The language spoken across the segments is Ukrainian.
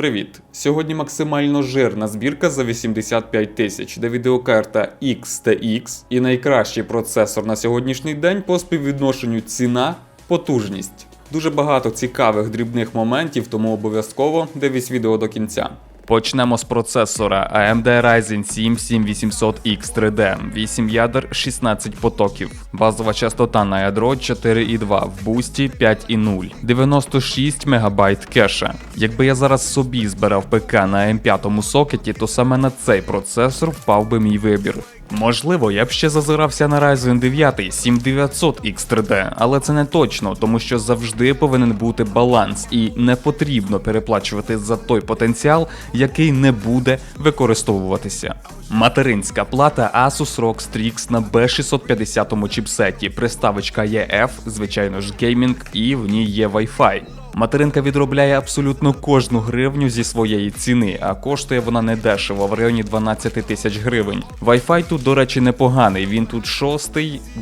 Привіт! Сьогодні максимально жирна збірка за 85 тисяч, де відеокарта XTX і найкращий процесор на сьогоднішній день по співвідношенню ціна потужність. Дуже багато цікавих дрібних моментів, тому обов'язково дивись відео до кінця. Почнемо з процесора AMD Ryzen 7 7800X 3D, 8 ядер, 16 потоків. Базова частота на ядро 4,2, в бусті 5,0, 96 МБ кеша. Якби я зараз собі збирав ПК на М5 сокеті, то саме на цей процесор впав би мій вибір. Можливо, я б ще зазирався на Ryzen 9 7900X3D, але це не точно, тому що завжди повинен бути баланс, і не потрібно переплачувати за той потенціал, який не буде використовуватися. Материнська плата Asus ROG Strix на B650 чіпсеті, приставочка EF, звичайно ж геймінг, і в ній є Wi-Fi. Материнка відробляє абсолютно кожну гривню зі своєї ціни, а коштує вона не дешево, в районі 12 тисяч гривень. Wi-Fi тут, до речі, непоганий. Він тут 6,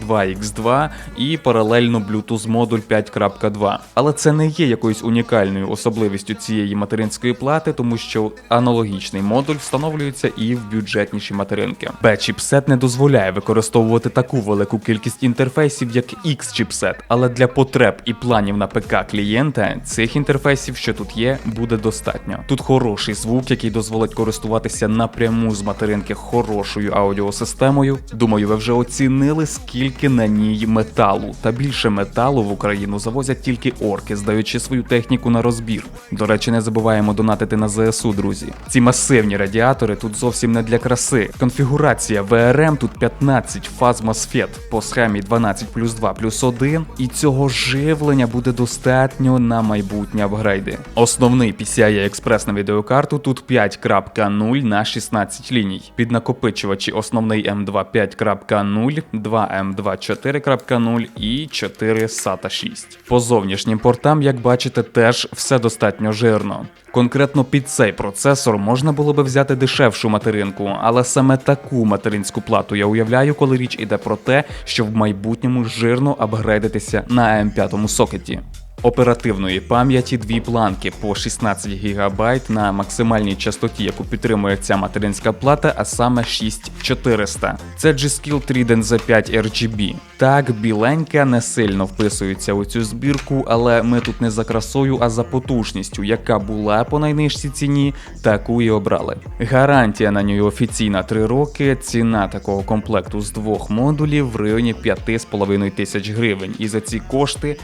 2x2 і паралельно Bluetooth модуль 5.2. Але це не є якоюсь унікальною особливістю цієї материнської плати, тому що аналогічний модуль встановлюється і в бюджетніші материнки. B-чіпсет не дозволяє використовувати таку велику кількість інтерфейсів, як X-чіпсет, але для потреб і планів на ПК клієнта цих інтерфейсів, що тут є, буде достатньо. Тут хороший звук, який дозволить користуватися напряму з материнки хорошою аудіосистемою. Думаю, ви вже оцінили, скільки на ній металу. Та більше металу в Україну завозять тільки орки, здаючи свою техніку на розбір. До речі, не забуваємо донатити на ЗСУ, друзі. Ці масивні радіатори тут зовсім не для краси. Конфігурація VRM тут 15 фаз MOSFET по схемі 12 плюс 2 плюс 1, і цього живлення буде достатньо на майбутні апгрейди. Основний PCI Express на відеокарту тут 5.0 на 16 ліній. Під накопичувачі основний M2 5.0, 2 M2 4.0 і 4 SATA 6. По зовнішнім портам, як бачите, теж все достатньо жирно. Конкретно під цей процесор можна було би взяти дешевшу материнку, але саме таку материнську плату я уявляю, коли річ іде про те, що в майбутньому жирно апгрейдитися на M5 сокеті. Оперативної пам'яті дві планки по 16 ГБ на максимальній частоті, яку підтримує ця материнська плата, а саме 6400. Це G-Skill Trident Z5 RGB. Так, біленька не сильно вписується у цю збірку, але ми тут не за красою, а за потужністю, яка була по найнижчій ціні, таку і обрали. Гарантія на нього офіційна 3 роки. Ціна такого комплекту з двох модулів в районі 5,5 тисяч гривень. І за ці кошти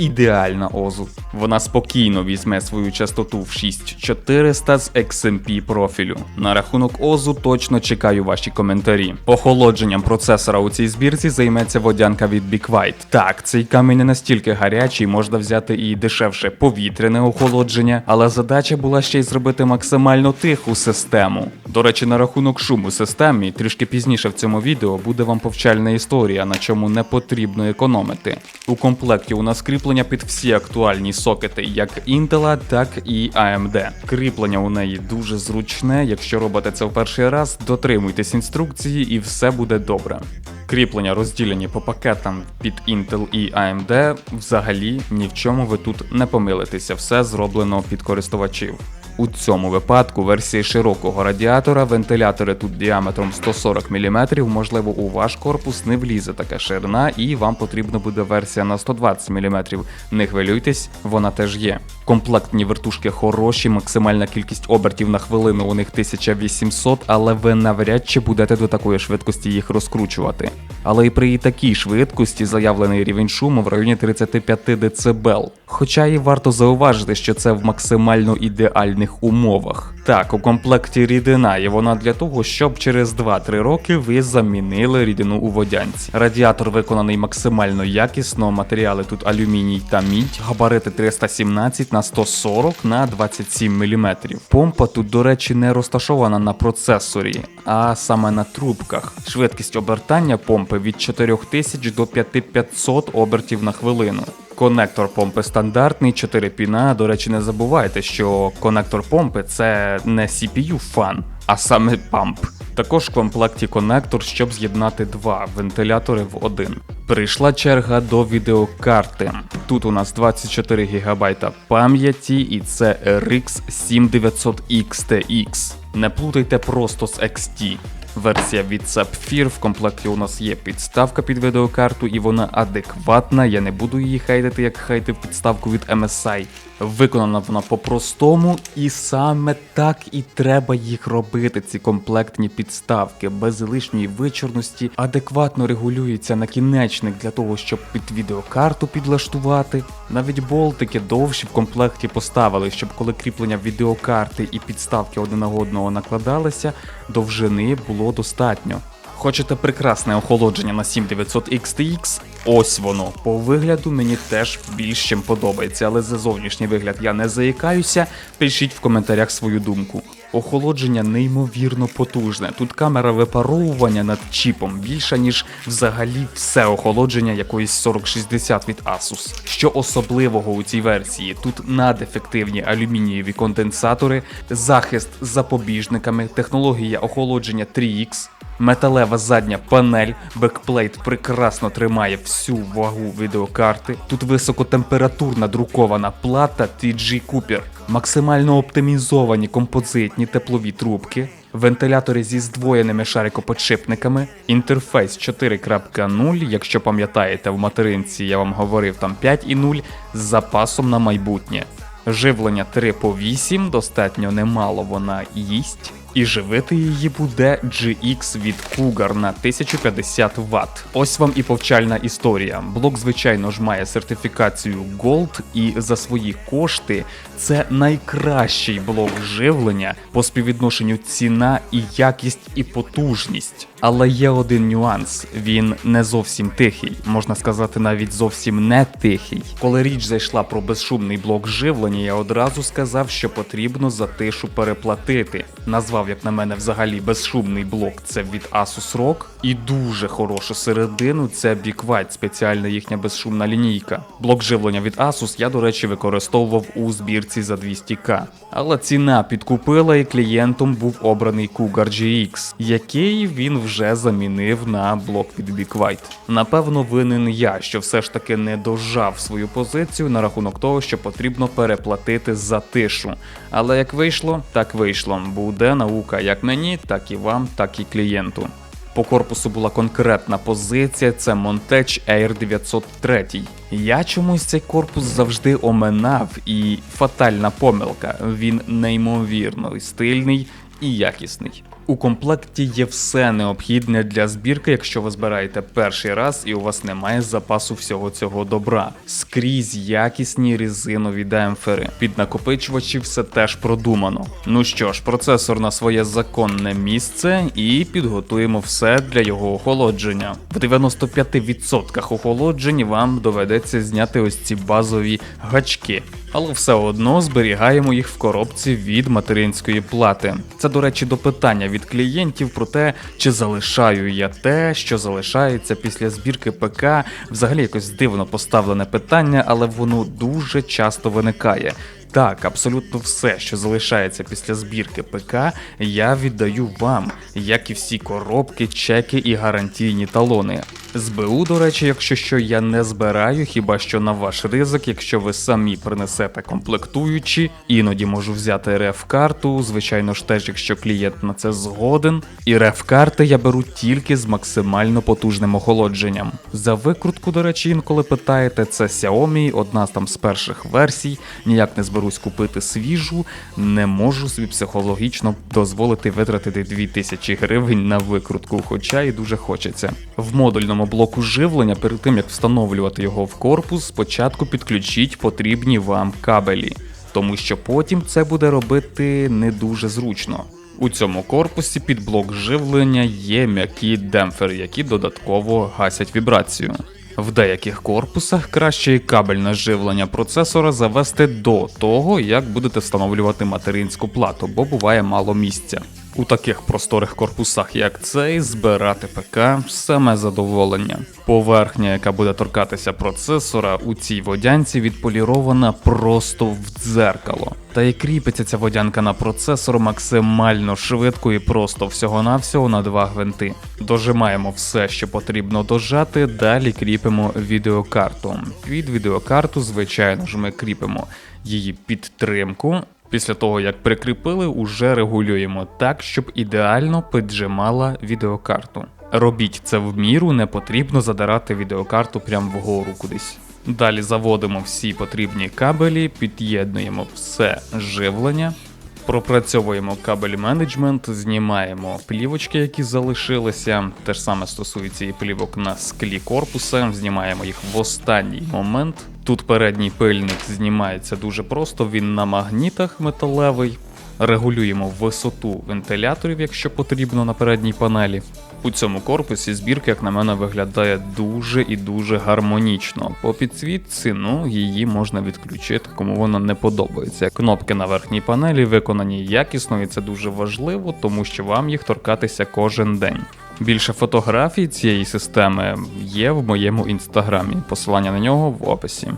ідеальна озу. Вона спокійно візьме свою частоту в 6400 з XMP профілю. На рахунок озу точно чекаю ваші коментарі. Охолодженням процесора у цій збірці займеться водянка від Big White. Так, цей камінь не настільки гарячий, можна взяти і дешевше повітряне охолодження, але задача була ще й зробити максимально тиху систему. До речі, на рахунок шуму системі, трішки пізніше в цьому відео буде вам повчальна історія, на чому не потрібно економити. У комплекті у нас кріплення під всі актуальні сокети, як Intel, так і AMD. Кріплення у неї дуже зручне. Якщо робите це в перший раз, дотримуйтесь інструкції і все буде добре. Кріплення розділені по пакетам під Intel і AMD. Взагалі ні в чому ви тут не помилитеся, все зроблено під користувачів. У цьому випадку версії широкого радіатора вентилятори тут діаметром 140 мм, можливо, у ваш корпус не влізе така ширина, і вам потрібна буде версія на 120 мм. Не хвилюйтесь, вона теж є. Комплектні вертушки хороші, максимальна кількість обертів на хвилину у них 1800, але ви навряд чи будете до такої швидкості їх розкручувати. Але і при такій швидкості заявлений рівень шуму в районі 35 дБ. Хоча і варто зауважити, що це в максимально ідеальних умовах. Так, у комплекті рідина, і вона для того, щоб через 2-3 роки ви замінили рідину у водянці. Радіатор виконаний максимально якісно, матеріали тут алюміній та мідь, габарити 317 на 140 на 27 мм. Помпа тут, до речі, не розташована на процесорі, а саме на трубках. Швидкість обертання помпи від 4000 до 5500 обертів на хвилину. Конектор помпи стандартний, 4 піна. До речі, не забувайте, що конектор помпи це не CPU фан, а саме памп. Також в комплекті конектор, щоб з'єднати два вентилятори в один. Прийшла черга до відеокарти. Тут у нас 24 ГБ пам'яті і це RX 7900X TX. Не плутайте просто з XT. Версія від Sapphire, в комплекті у нас є підставка під відеокарту, і вона адекватна. Я не буду її хейтити, як хейтив підставку від MSI. Виконана вона по-простому, і саме так і треба їх робити. Ці комплектні підставки без лишньої вичорності, адекватно регулюється накінечник для того, щоб під відеокарту підлаштувати. Навіть болтики довші в комплекті поставили, щоб коли кріплення відеокарти і підставки один на одного накладалися, довжини було достатньо. Хочете прекрасне охолодження на 7900 XTX? Ось воно. По вигляду мені теж більш чим подобається, але за зовнішній вигляд я не заїкаюся. Пишіть в коментарях свою думку. Охолодження неймовірно потужне. Тут камера випаровування над чіпом більша, ніж взагалі все охолодження якоїсь 4060 від Asus. Що особливого у цій версії? Тут надефективні алюмінієві конденсатори, захист з запобіжниками, технологія охолодження 3X. Металева задня панель, бекплейт прекрасно тримає всю вагу відеокарти. Тут високотемпературна друкована плата TG Cooper, максимально оптимізовані композитні теплові трубки, вентилятори зі здвоєними шарикоподшипниками, інтерфейс 4.0, якщо пам'ятаєте, в материнці я вам говорив там 5.0 з запасом на майбутнє. Живлення 3 по 8, достатньо немало вона їсть. І живити її буде GX від Cougar на 1050 Вт. Ось вам і повчальна історія. Блок, звичайно ж, має сертифікацію Gold, і за свої кошти це найкращий блок живлення по співвідношенню ціна і якість і потужність. Але є один нюанс: він не зовсім тихий, можна сказати, навіть зовсім не тихий. Коли річ зайшла про безшумний блок живлення, я одразу сказав, що потрібно за тишу переплатити. Назвав, як на мене, взагалі безшумний блок це від Asus ROG. І дуже хорошу середину це White, спеціальна їхня безшумна лінійка. Блок живлення від Asus я, до речі, використовував у збірці за 200к. Але ціна підкупила і клієнтом був обраний Cougar GX, який він вже замінив на блок від Big. Напевно, винен я, що все ж таки не дожав свою позицію на рахунок того, що потрібно переплатити за тишу. Але як вийшло, так вийшло. Буде наука як мені, так і вам, так і клієнту. По корпусу була конкретна позиція, це Montech Air 903. Я чомусь цей корпус завжди оминав, і фатальна помилка. Він неймовірно стильний і якісний. У комплекті є все необхідне для збірки, якщо ви збираєте перший раз і у вас немає запасу всього цього добра. Скрізь якісні резинові демпфери. Під накопичувачі все теж продумано. Ну що ж, процесор на своє законне місце і підготуємо все для його охолодження. В 95% охолоджень вам доведеться зняти ось ці базові гачки. Але все одно зберігаємо їх в коробці від материнської плати. Це, до речі, до питання від клієнтів про те, чи залишаю я те, що залишається після збірки ПК. Взагалі якось дивно поставлене питання, але воно дуже часто виникає. Так, абсолютно все, що залишається після збірки ПК, я віддаю вам, як і всі коробки, чеки і гарантійні талони. З БУ, до речі, якщо що я не збираю, хіба що на ваш ризик, якщо ви самі принесете комплектуючі, іноді можу взяти реф-карту, звичайно ж теж, якщо клієнт на це згоден. І реф-карти я беру тільки з максимально потужним охолодженням. За викрутку, до речі, інколи питаєте, це Xiaomi, одна з там з перших версій, ніяк не зберусь купити свіжу, не можу собі психологічно дозволити витратити 2000 гривень на викрутку, хоча і дуже хочеться. В модульному блоку живлення, перед тим як встановлювати його в корпус, спочатку підключіть потрібні вам кабелі, тому що потім це буде робити не дуже зручно. У цьому корпусі під блок живлення є м'які демпфери, які додатково гасять вібрацію. В деяких корпусах краще і кабельне живлення процесора завести до того, як будете встановлювати материнську плату, бо буває мало місця. У таких просторих корпусах, як цей, збирати ПК саме задоволення. Поверхня, яка буде торкатися процесора, у цій водянці відполірована просто в дзеркало. Та й кріпиться ця водянка на процесор максимально швидко і просто всього-навсього на два гвинти. Дожимаємо все, що потрібно дожати, далі кріпимо відеокарту. Під відеокарту, звичайно ж, ми кріпимо її підтримку. Після того, як прикріпили, уже регулюємо так, щоб ідеально піджимала відеокарту. Робіть це в міру, не потрібно задирати відеокарту прямо вгору кудись. Далі заводимо всі потрібні кабелі, під'єднуємо все живлення, пропрацьовуємо кабель менеджмент, знімаємо плівочки, які залишилися. Те ж саме стосується і плівок на склі корпуса, знімаємо їх в останній момент. Тут передній пильник знімається дуже просто, він на магнітах металевий. Регулюємо висоту вентиляторів, якщо потрібно на передній панелі. У цьому корпусі збірка, як на мене, виглядає дуже і дуже гармонічно. По підсвітці, ну її можна відключити, кому вона не подобається. Кнопки на верхній панелі виконані якісно, і це дуже важливо, тому що вам їх торкатися кожен день. Більше фотографій цієї системи є в моєму інстаграмі. Посилання на нього в описі.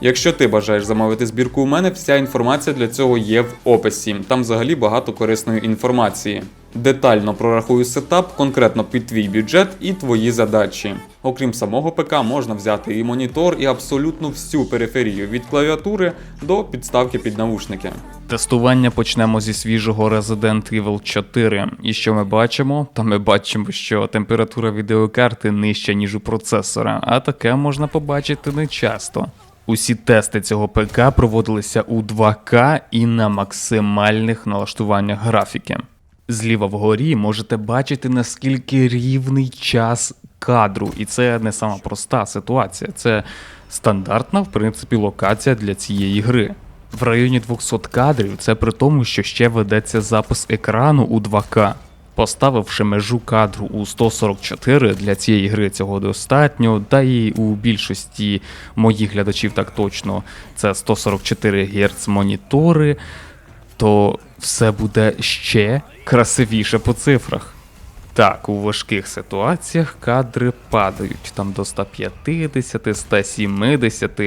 Якщо ти бажаєш замовити збірку у мене, вся інформація для цього є в описі. Там взагалі багато корисної інформації. Детально прорахую сетап конкретно під твій бюджет і твої задачі. Окрім самого ПК, можна взяти і монітор, і абсолютно всю периферію від клавіатури до підставки під навушники. Тестування почнемо зі свіжого Resident Evil 4. І що ми бачимо? Та ми бачимо, що температура відеокарти нижча, ніж у процесора, а таке можна побачити не часто. Усі тести цього ПК проводилися у 2К і на максимальних налаштуваннях графіки. Зліва вгорі можете бачити наскільки рівний час кадру, і це не сама проста ситуація, це стандартна, в принципі, локація для цієї гри. В районі 200 кадрів це при тому, що ще ведеться запис екрану у 2К. Поставивши межу кадру у 144 для цієї гри цього достатньо, та і у більшості моїх глядачів так точно це 144 Гц монітори, то все буде ще красивіше по цифрах. Так, у важких ситуаціях кадри падають там до 150, 170,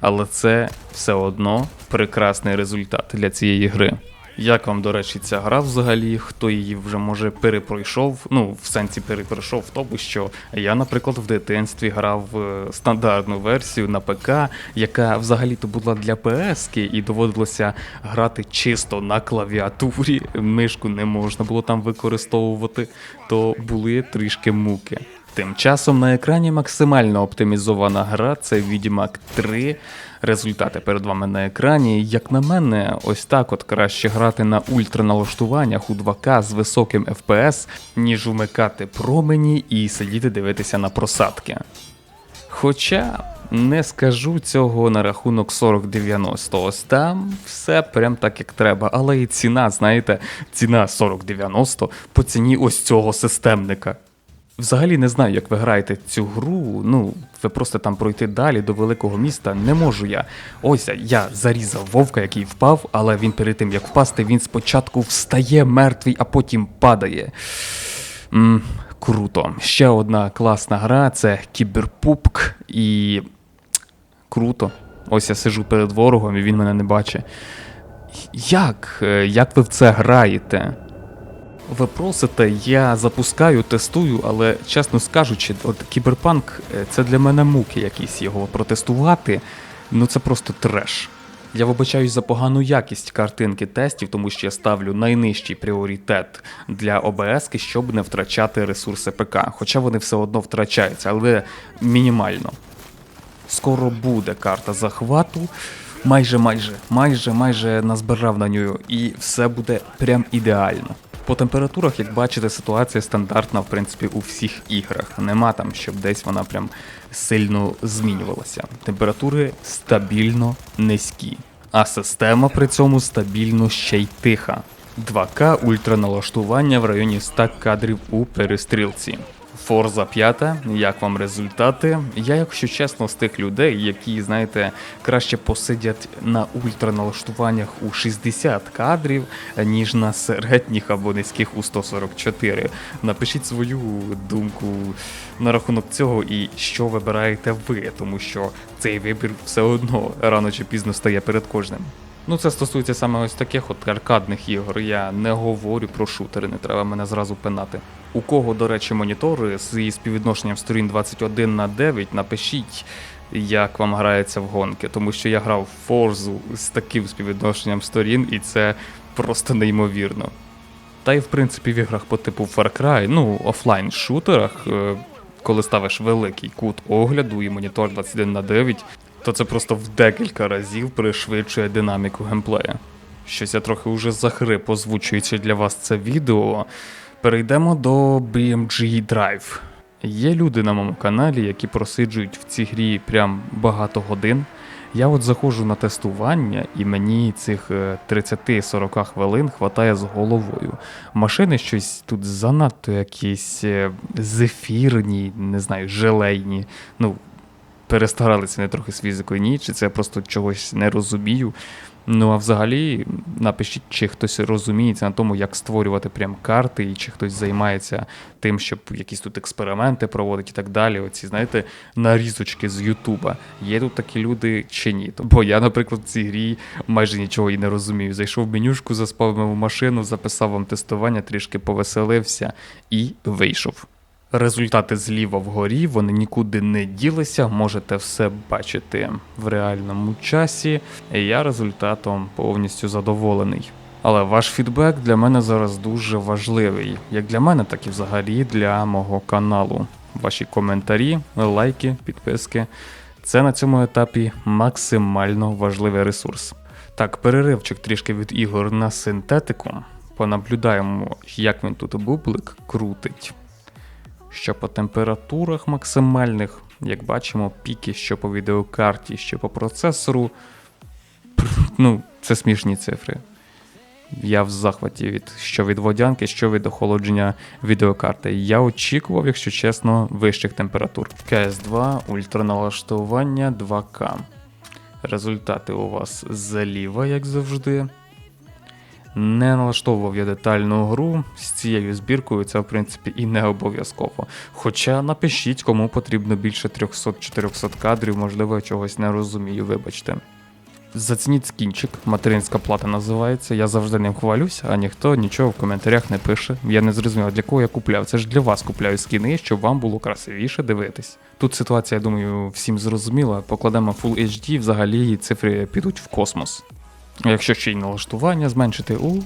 але це все одно прекрасний результат для цієї гри. Як вам, до речі, ця гра взагалі? Хто її вже може перепройшов? Ну, в сенсі перепройшов в тому, що я, наприклад, в дитинстві грав стандартну версію на ПК, яка взагалі-то була для ps і доводилося грати чисто на клавіатурі. Мишку не можна було там використовувати, то були трішки муки. Тим часом на екрані максимально оптимізована гра це Відьмак 3. Результати перед вами на екрані. Як на мене, ось так от краще грати на ультраналаштуваннях у 2К з високим FPS, ніж вмикати промені і сидіти дивитися на просадки. Хоча не скажу цього на рахунок 4090. Ось там все прям так як треба. Але і ціна, знаєте, ціна 4090 по ціні ось цього системника. Взагалі не знаю, як ви граєте цю гру. Ну, ви просто там пройти далі до великого міста не можу я. Ось я зарізав вовка, який впав, але він перед тим як впасти, він спочатку встає мертвий, а потім падає. М, круто. Ще одна класна гра це Кіберпупк і. Круто. Ось я сижу перед ворогом і він мене не бачить. Як? Е, Як ви в це граєте? Ви просите, я запускаю, тестую, але чесно скажучи, от кіберпанк е, це для мене муки якісь його протестувати. Ну це просто треш. Я вибачаюсь за погану якість картинки тестів, тому що я ставлю найнижчий пріоритет для ОБС, щоб не втрачати ресурси ПК. Хоча вони все одно втрачаються, але мінімально. Скоро буде карта захвату. Майже, майже, майже, майже назбирав на нього, і все буде прям ідеально. По температурах, як бачите, ситуація стандартна, в принципі, у всіх іграх. Нема там, щоб десь вона прям сильно змінювалася. Температури стабільно низькі, а система при цьому стабільно ще й тиха. 2К ультраналаштування в районі 100 кадрів у перестрілці. Forza 5, як вам результати? Я, якщо чесно, з тих людей, які, знаєте, краще посидять на ультраналаштуваннях у 60 кадрів, ніж на середніх або низьких у 144. Напишіть свою думку на рахунок цього і що вибираєте ви, тому що цей вибір все одно рано чи пізно стає перед кожним. Ну, це стосується саме ось таких от аркадних ігор. Я не говорю про шутери, не треба мене зразу пинати. У кого, до речі, монітори з співвідношенням сторін 21 на 9, напишіть, як вам грається в гонки, тому що я грав в Forza з таким співвідношенням сторін, і це просто неймовірно. Та й в принципі в іграх по типу Far Cry, ну, офлайн шутерах, е, коли ставиш великий кут огляду і монітор 21 на 9, то це просто в декілька разів пришвидшує динаміку геймплея. Щось я трохи уже захрип, озвучуючи для вас це відео. Перейдемо до BMG Drive. Є люди на моєму каналі, які просиджують в цій грі прям багато годин. Я от заходжу на тестування, і мені цих е, 30-40 хвилин хватає з головою. Машини щось тут занадто якісь е, зефірні, не знаю, желейні. Ну, перестаралися не трохи з фізикою, ні, чи це я просто чогось не розумію. Ну а взагалі напишіть, чи хтось розуміється на тому, як створювати прям карти, і чи хтось займається тим, щоб якісь тут експерименти проводити і так далі. Оці, знаєте, нарізочки з Ютуба. Є тут такі люди чи ні? Бо я, наприклад, в цій грі майже нічого і не розумію. Зайшов в менюшку, заспав в машину, записав вам тестування, трішки повеселився і вийшов. Результати зліва вгорі, вони нікуди не ділися, можете все бачити в реальному часі. Я результатом повністю задоволений. Але ваш фідбек для мене зараз дуже важливий, як для мене, так і взагалі для мого каналу. Ваші коментарі, лайки, підписки це на цьому етапі максимально важливий ресурс. Так, переривчик трішки від ігор на синтетику. Понаблюдаємо, як він тут бублик крутить що по температурах максимальних, як бачимо, піки, що по відеокарті, що по процесору. Ну, це смішні цифри. Я в захваті від що від водянки, що від охолодження відеокарти. Я очікував, якщо чесно, вищих температур. КС2, ультраналаштування 2К. Результати у вас зліва, як завжди. Не налаштовував я детальну гру з цією збіркою, це в принципі і не обов'язково. Хоча напишіть, кому потрібно більше 300-400 кадрів, можливо, я чогось не розумію, вибачте. Зацініть скінчик, материнська плата називається. Я завжди ним хвалюся, а ніхто нічого в коментарях не пише. Я не зрозумів, для кого я купляв. Це ж для вас купляю скіни, щоб вам було красивіше дивитись. Тут ситуація, я думаю, всім зрозуміла. Покладемо Full HD, взагалі цифри підуть в космос. Якщо ще й налаштування зменшити, у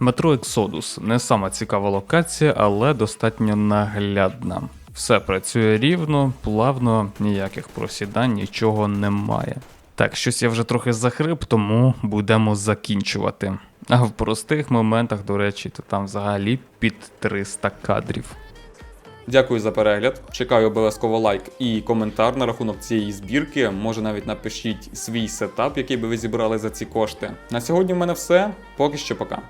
метро Exodus не сама цікава локація, але достатньо наглядна. Все працює рівно, плавно, ніяких просідань, нічого немає. Так, щось я вже трохи захрип, тому будемо закінчувати. А в простих моментах, до речі, то там взагалі під 300 кадрів. Дякую за перегляд. Чекаю обов'язково лайк і коментар на рахунок цієї збірки. Може навіть напишіть свій сетап, який би ви зібрали за ці кошти. На сьогодні в мене все. Поки що пока.